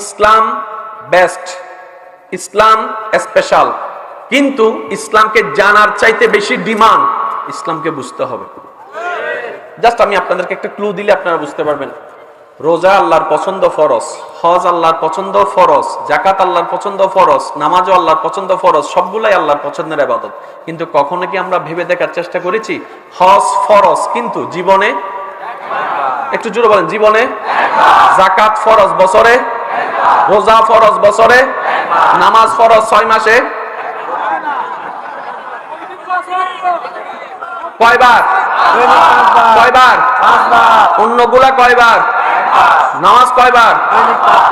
ইসলাম best ইসলাম special কিন্তু ইসলামকে জানার চাইতে বেশি ডিমান্ড ইসলামকে বুঝতে হবে। জাস্ট আমি আপনাদেরকে একটা ক্লু দিলে আপনারা বুঝতে পারবেন। রোজা আল্লাহর পছন্দ ফরজ, হজ আল্লাহর পছন্দ ফরজ জাকাত আল্লাহর পছন্দ ফরজ, নামাজও আল্লাহর পছন্দ ফরজ, সবগুলাই আল্লাহর পছন্দের আবাদত। কিন্তু কখনো কি আমরা ভেবে দেখার চেষ্টা করেছি? হজ ফরজ, কিন্তু জীবনে একটু জোরে বলেন, জীবনে জাকাত ফরজ, বছরে রোজা ফরজ বছরে, নামাজ ফরজ ছয় মাসে।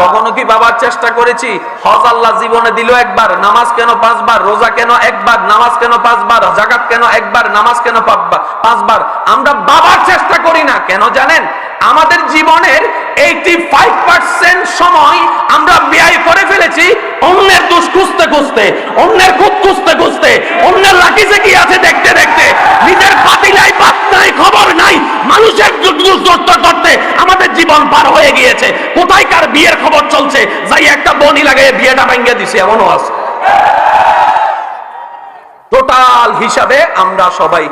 কখনো কি বাবার চেষ্টা করেছি? জীবনে দিল একবার, নামাজ কেন পাঁচবার? রোজা কেন একবার? নামাজ কেন পাঁচবার? জাকাত কেন একবার? নামাজ কেন পাঁচবার? আমরা বাবার চেষ্টা করি না, কেন জানেন? আমাদের জীবনের এইটি ফাইভ পার্সেন্ট সময় আমরা ব্যয় করে ফেলেছি অন্যের দোষ খুঁজতে খুঁজতে, অন্যের খুব খুঁজতে খুঁজতে, অন্যের লাকিজে কি আছে দেখতে দেখতে, নিজের পাতিলাই পাত নাই, খবর নাই, মানুষের ধরতে ধরতে আমাদের জীবন পার হয়ে গিয়েছে। কোথায় কার বিয়ের খবর চলছে? যাই একটা বনি লাগাই বিয়েটা ভেঙে দিছে, এমনও আছে। টোটাল হিসাবে আমরা সবাই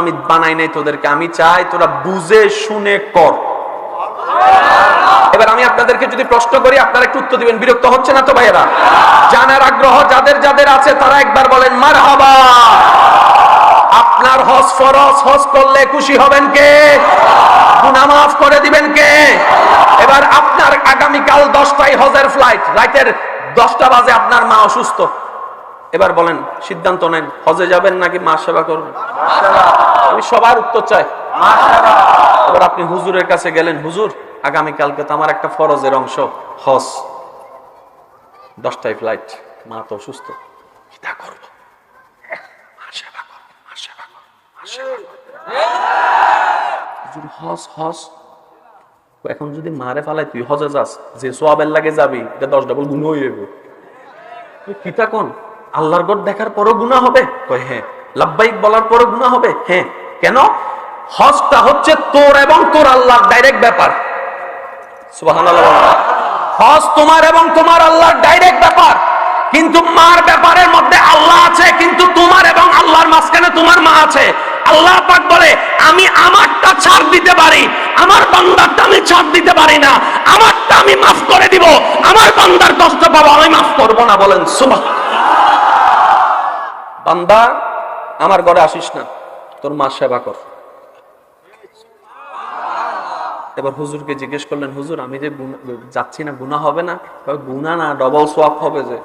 আমি বানাই নাই তোদেরকে, আমি চাই তোরা বুঝে শুনে কর। এবার আমি আপনাদেরকে যদি প্রশ্ন করি, আপনারা একটু উত্তর দিবেন, বিরক্ত হচ্ছে না তো ভাইয়েরা? জানার আগ্রহ যাদের যাদের আছে, তারা একবার বলেন মার আপনার হজ ফরজ, হজ করলে খুশি হবেন কে? গুনাহ মাফ করে দিবেন কে? এবার আপনার আগামীকাল হজের ফ্লাইট দশটা বাজে আপনার মা অসুস্থ। এবার বলেন, সিদ্ধান্ত নেন, হজে যাবেন নাকি মা সেবা করবেন? আমি সবার উত্তর চাই। এবার আপনি হুজুরের কাছে গেলেন, হুজুর, আগামীকালকে তো আমার একটা ফরজের অংশ, হজ। দশটায় ফ্লাইট মা তো অসুস্থ কিতা করব মা সেবা করব মা সেবা করব মা সেবা করব হুজুর হজ হজ। এখন যদি মারে ফালাই, তুই হজে যাস, যে সোয়াবের লাগে যাবি, এটা দশ ডবল গুণ হয়ে যাবে। তুই কিতা কোন? আল্লাহর গড় দেখার পরও গুণা হবে? কয় হ্যাঁ। লাব্বাইক বলার পরও গুণা হবে? হ্যাঁ। কেন? হজটা হচ্ছে তোর এবং তোর আল্লাহর ডাইরেক্ট ব্যাপার। হজ তোমার এবং তোমার আল্লাহর ডাইরেক্ট ব্যাপার। কিন্তু মার ব্যাপারের মধ্যে আল্লাহ আছে, কিন্তু তোমার এবং আল্লাহর মাঝখানে তোমার মা আছে। আল্লাহ পাক বলে আমি আমারটা ছাড় দিতে পারি আমার বান্দারটা আমি ছাড় দিতে পারি না আমারটা আমি মাফ করে দিব আমার বান্দার কষ্ট পাবো আমি মাফ করব না। বলেন সুবহান বান্দা আমার ঘরে আসিস না তোর মা সেবা কর। এবার হুজুরকে জিজ্ঞেস করলেন হুজুর আমি যে যাচ্ছি না গুনাহ হবে না? গুনাহ না ডবল সোয়াব হবে যে।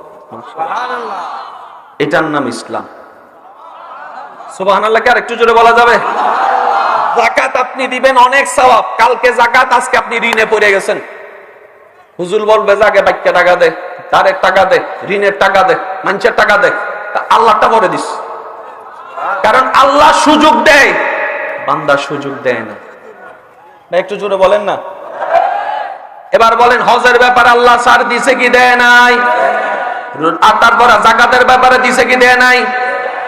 এটার নাম ইসলাম। জোরে বলা যাবে? জাকাত আপনি দিবেন অনেক কালকে জাকাত, আজকে আপনি ঋণে পড়ে গেছেন। হুজুর বলবে জাগে বাক্যে টাকা দে তারের টাকা দে, ঋণের টাকা দে, মানুষের টাকা দে। আল্লাহটা দিস। কারণ আল্লাহ সুযোগ দেয়, বান্দা সুযোগ দেয় না। একটু জোরে বলেন না। এবার বলেন, হজের ব্যাপারে আল্লাহ সার দিছে কি দেয় নাই? আর তারপর জাকাতের ব্যাপারে দিছে কি দেয় নাই?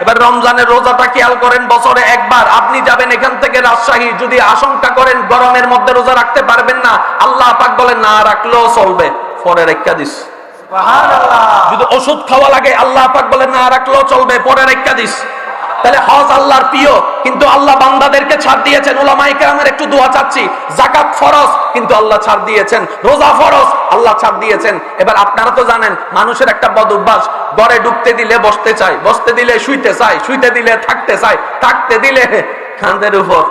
এবার রমজানের রোজাটা খেয়াল করেন বছরে একবার। আপনি যাবেন এখান থেকে রাজশাহী যদি আশঙ্কা করেন গরমের মধ্যে রোজা রাখতে পারবেন না আল্লাহ পাক বলে না রাখলেও চলবে। পরে রেখা দিস। যদি ওষুধ খাওয়া লাগে আল্লাহ পাক বলেন না রাখলেও চলবে। পরে রেখা দিস। তাহলে হজ আল্লাহর প্রিয়, কিন্তু আল্লাহ বান্দাদেরকে ছাড় দিয়েছেন ওলামাই কেরামের একটু দোয়া চাচ্ছি। জাকাত ফরজ, কিন্তু আল্লাহ ছাড় দিয়েছেন। রোজা ফরজ, আল্লাহ ছাড় দিয়েছেন। এবার আপনারা তো জানেন, মানুষের একটা বদ অভ্যাস গড়ে ডুবতে দিলে বসতে চায়, বসতে দিলে শুইতে চায়, শুইতে দিলে থাকতে চায়, থাকতে দিলে খান্দের উপর।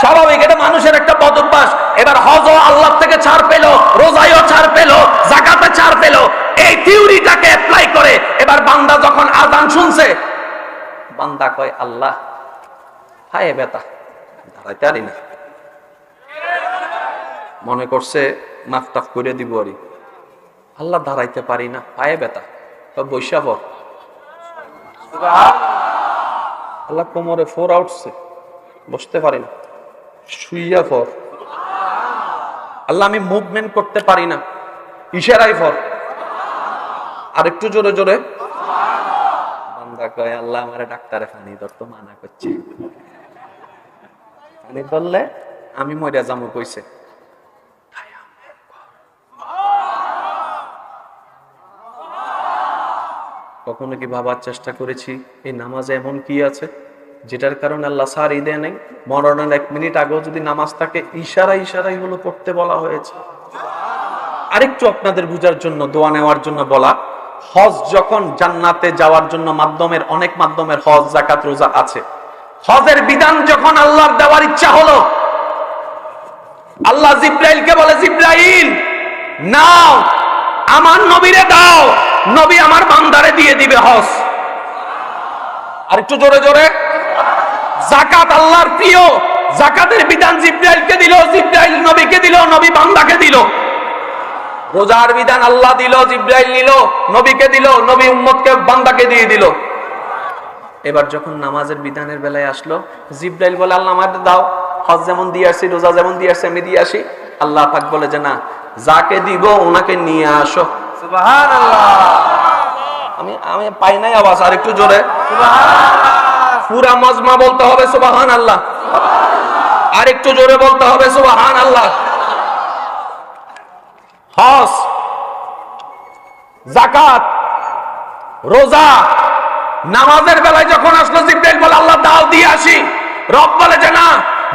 স্বাভাবিক, এটা মানুষের একটা বদ অভ্যাস এবার হজ আল্লাহ থেকে ছাড় পেল রোজাইও ছাড় পেল জাকাতে ছাড় পেল এই থিওরিটাকে অ্যাপ্লাই করে এবার বান্দা যখন আজান শুনছে বান্দা কয় আল্লাহ। হায় বেতা দাঁড়াইতে পারি না। মনে করছে মাফতাফ করে দিব আরি আল্লাহ দাঁড়াইতে পারি না পায়ে বেতা বৈশা পর আল্লাহ কোমরে ফোর আউটছে, বসতে পারি না। শুইয়া পর আল্লাহ আমি মুভমেন্ট করতে পারি না ইশারাই ফর। আর একটু জোরে জোরে কয়, আল্লাহ আমার ডাক্তারে ফানি ধরতো মানা করছে। ফানি ধরলে আমি মরিয়া যাব কইছে। কখনো কি ভাবার চেষ্টা করেছি? এই নামাজে এমন কি আছে? যেটার কারণে আল্লাহ সার ঈদে নেই। মরণের এক মিনিট আগেও যদি নামাজ থাকে ইশারা ইশারাই হলো পড়তে বলা হয়েছে। আরেকটু আপনাদের বুঝার জন্য, দোয়া নেওয়ার জন্য বলা হজ যখন জান্নাতে যাওয়ার জন্য মাধ্যমের, অনেক মাধ্যমের হজ জাকাত রোজা আছে। হজের বিধান যখন আল্লাহর দেওয়ার ইচ্ছা হলো, আল্লাহ জিব্রাইলকে বলে, জিব্রাইল, নাও, আমার নবীরে দাও, নবী আমার বান্দারে দিয়ে দিবে হজ। আর একটু জোরে জোরে। জাকাত আল্লাহর প্রিয় জাকাতের বিধান জিব্রাইলকে দিল, জিব্রাইল নবীকে দিল, নবী বান্দাকে দিল। রোজার বিধান আল্লাহ দিল জিব্রাইল নিল নবীকে দিল নবী উম্মতকে বান্দাকে দিয়ে দিল। এবার যখন নামাজের বিধানের বেলায় আসলো জিব্রাইল বলে আল্লাহ আমাদের দাও হজ যেমন দিয়ে আসি রোজা যেমন দিয়ে আসি আমি দিয়ে আসি। আল্লাহ পাক বলে যে না যাকে দিব ওনাকে নিয়ে আসো। আমি আমি পাই নাই আওয়াজ আর একটু জোরে। পুরা মজমা বলতে হবে সুবাহান আল্লাহ আর একটু জোরে বলতে হবে সুবাহান আল্লাহ হজ জাকাত রোজা, নামাজের বেলায় যখন আসলো জিব্রাইল বলে, আল্লাহ, দাও, দিয়ে আসি। রব বলে যে, না,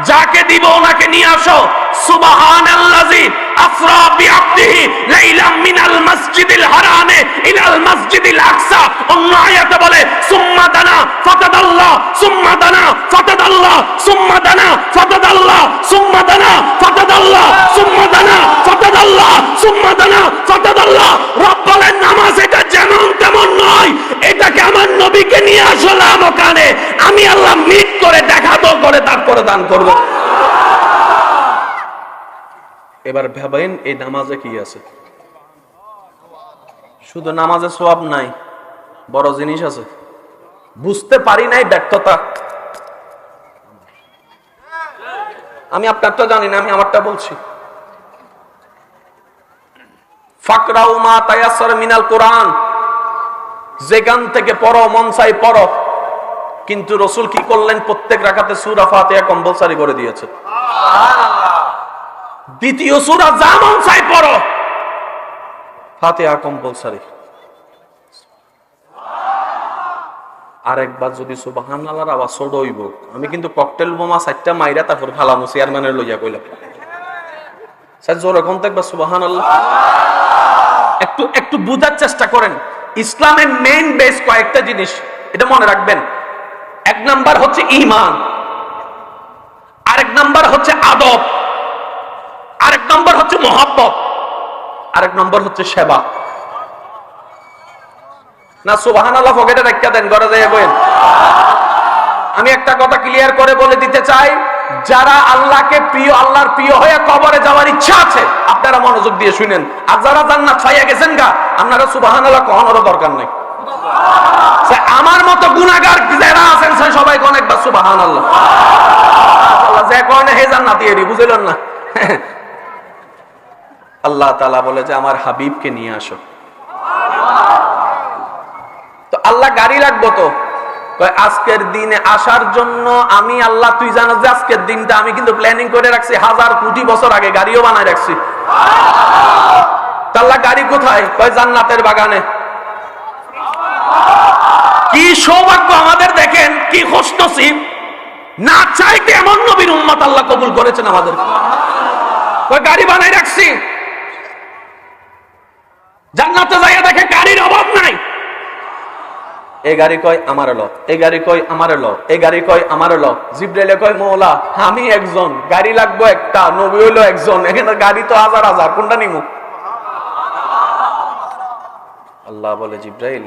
যাকে দিব ওনাকে নিয়ে আসো। সুবাহান সুবহানাল্লাযী আসরা বিআবদিহি লাইলাম মিনাল মাসজিদিল হারামে ইলাল মাসজিদিল আকসা। অন্য আয়াতে বলে, সুম্মা দানা ফাতাদাল্লাহ সুম্মা দানা ফাতাদাল্লাহ সুম্মা দানা ফাতাদাল্লাহ সুম্মা দানা ফাতাদাল্লাহ সুম্মা দানা ফাতাদাল্লাহ সুম্মা দানা ফাতাদাল্লাহ রব বলেন নামাজ এটা যেমন তেমন নয়, এটাকে আমার নবীকে নিয়ে আসলাম ওখানে। আমি আল্লাহ মিট করে দেখাতো, করে তারপরে দান করব। এবার ভাবেন, এই নামাজে কি আছে? শুধু নামাজে সওয়াব নাই, বড় জিনিস আছে। বুঝতে পারি নাই ব্যর্থতা। আমি আপনারটা জানি না, আমি আমারটা বলছি। মিনাল কোরআন। যেখান থেকে পড়ো, মন চাই পড়ো। কিন্তু রসুল কি করলেন? প্রত্যেক রাখাতে সুরা কম্পালসারি করে দিয়েছে। দ্বিতীয় সুরা যা মন চাই পড়ো। ফাতিহা কম্পালসারি আরেকবার যদি সুবাহান আল্লাহর আওয়াজ আমি কিন্তু ককটেল বোমা চারটা মাইরা তারপর চেয়ারম্যানের লইয়া কইলাম। স্যার, জোর এখন সুবাহান আল্লাহ একটু একটু বুঝার চেষ্টা করেন। ইসলামের মেইন বেস কয়েকটা জিনিস, এটা মনে রাখবেন। এক নাম্বার হচ্ছে ইমান আরেক নাম্বার হচ্ছে আদব। নাম্বার হচ্ছে মহাব্বত, আরেক নম্বর হচ্ছে সেবা। না সুবাহান আল্লাহ পকেটে রেখা দেন, ঘরে যাই বইন আমি একটা কথা ক্লিয়ার করে বলে দিতে চাই, যারা আল্লাহকে প্রিয়, আল্লাহর প্রিয় হয়ে কবরে যাওয়ার ইচ্ছা আছে, আপনারা মনোযোগ দিয়ে শুনেন। আর যারা জান্নাত ছাইয়া গেছেন গা, আপনারা সুবাহান আল্লাহ কখনোর দরকার নেই। আমার মতো গুনাহগার যারা আছেন সবাই অনেকবার সুবাহান আল্লাহ যে কনে হে জান্নাতি বুঝলেন না? আল্লাহ তাআলা বলে যে, আমার হাবিবকে নিয়ে আসো। তো আল্লাহ গাড়ি রাখব তো। আজকের দিনে আসার জন্য আমি আল্লাহ, তুই জানো যে আজকের দিনটা আমি কিন্তু প্ল্যানিং করে রাখছি, হাজার কোটি বছর আগে গাড়িও বানায় রাখছি। আল্লাহ গাড়ি কোথায়? কয়, জান্নাতের বাগানে। কি সৌভাগ্য আমাদের দেখেন, কি নসিব। না চাইতে এমন নবীর উম্মত আল্লাহ কবুল করেছেন আমাদের। গাড়ি বানাই রাখছি। জান্নাতে যাইয়া দেখে গাড়ির অভাব নাই। এই গাড়ি কয় আমার ল এই গাড়ি কয় আমার ল এই গাড়ি কয় আমার ল জিব্রাইলে কয়, মৌলা, আমি একজন, গাড়ি লাগবো একটা নবী হইল একজন, এখানে গাড়ি তো হাজার হাজার, কোনটা নিমু? আল্লাহ বলে, জিব্রাইল,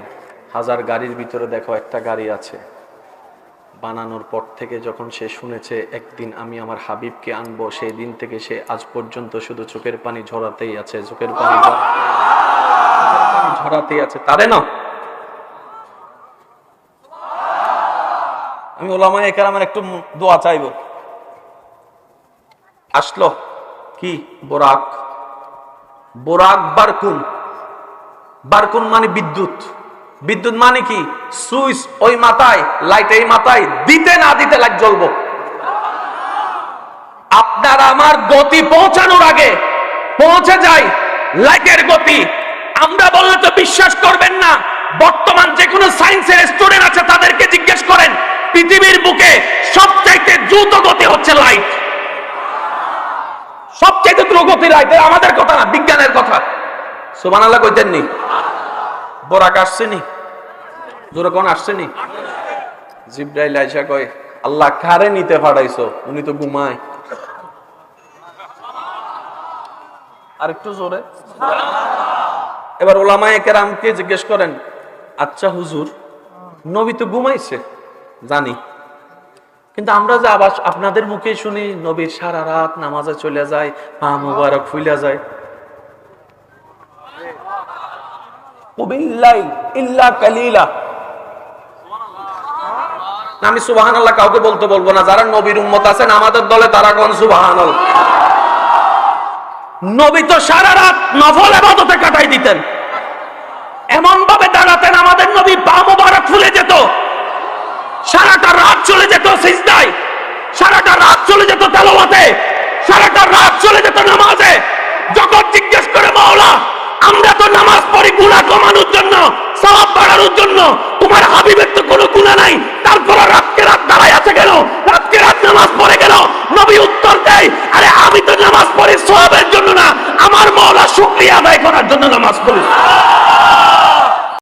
হাজার গাড়ির ভিতরে দেখো একটা গাড়ি আছে। বানানোর পর থেকে যখন সে শুনেছে, একদিন আমি আমার হাবিবকে আনব, সেই দিন থেকে সে আজ পর্যন্ত শুধু চোখের পানি ঝরাতেই আছে, চোখের পানি ঝরা- চোখের পানি ঝরাতেই আছে, তারে না আমি ওলামা একার আমার একটু দোয়া চাইব। আসলো কি? বোরাক। বোরাক বারকুন। বারকুন মানে বিদ্যুৎ। বিদ্যুৎ মানে কি? সুইচ ওই মাথায়, লাইট এই মাথায়, দিতে না দিতে লাইট জ্বলবো। আপনার আমার গতি পৌঁছানোর আগে, পৌঁছে যায় লাইটের গতি। আমরা বললে তো বিশ্বাস করবেন না। বর্তমান যে কোনো সায়েন্সের স্টুডেন্ট আছে, তাদেরকে জিজ্ঞেস করেন, পৃথিবীর বুকে সবচাইতে দ্রুত গতি হচ্ছে লাইট সবচাইতে দ্রুত গতি লাইট আমাদের কথা না, বিজ্ঞানের কথা। সুবান আল্লাহ কইতেননি বরাক আসছেনি জোরে কোন আসছেনি জিব্রাইল আইসা কয়, আল্লাহ কারে নিতে পাঠাইছো? উনি তো ঘুমায়। আরেকটু জোরে। এবার ওলামায়ে কেরামকে জিজ্ঞেস করেন আচ্ছা হুজুর, নবী তো ঘুমাইছে, জানি। কিন্তু আমরা যে আবার আপনাদের মুখে শুনি, নবীর সারা রাত নামাজে চলে যায়, পা মুবারক ফুইলা যায়। আমি সুবাহান আল্লাহ কাউকে বলতে বলব না, যারা নবীর উম্মত আছেন আমাদের দলে তারা কোন সুবাহান নবী তো সারা রাত নফল আবাদতে কাটাই দিতেন। এমন ভাবে দাঁড়াতেন আমাদের নবী পা মোবারক ফুলে যেত। সারাটা রাত চলে যেত সিজদায়, সারাটা রাত চলে যেত তেলাওয়াতে, সারাটা রাত চলে যেত নামাজে। যখন জিজ্ঞেস করে, মাওলা, আমরা তো নামাজ পড়ি, গুনাহ কমানোর সওয়াব বাড়ানোর জন্য তোমার হাবিবের তো কোনো গুণা নাই। তারপর রাতকে রাত দাঁড়ায় আছে কেন? রাতকে রাত নামাজ পড়ে গেল নবী উত্তর দেয়, আরে আমি তো নামাজ পড়ি সবের জন্য না, আমার মৌলা শুক্রিয়া আদায় করার জন্য নামাজ পড়ি।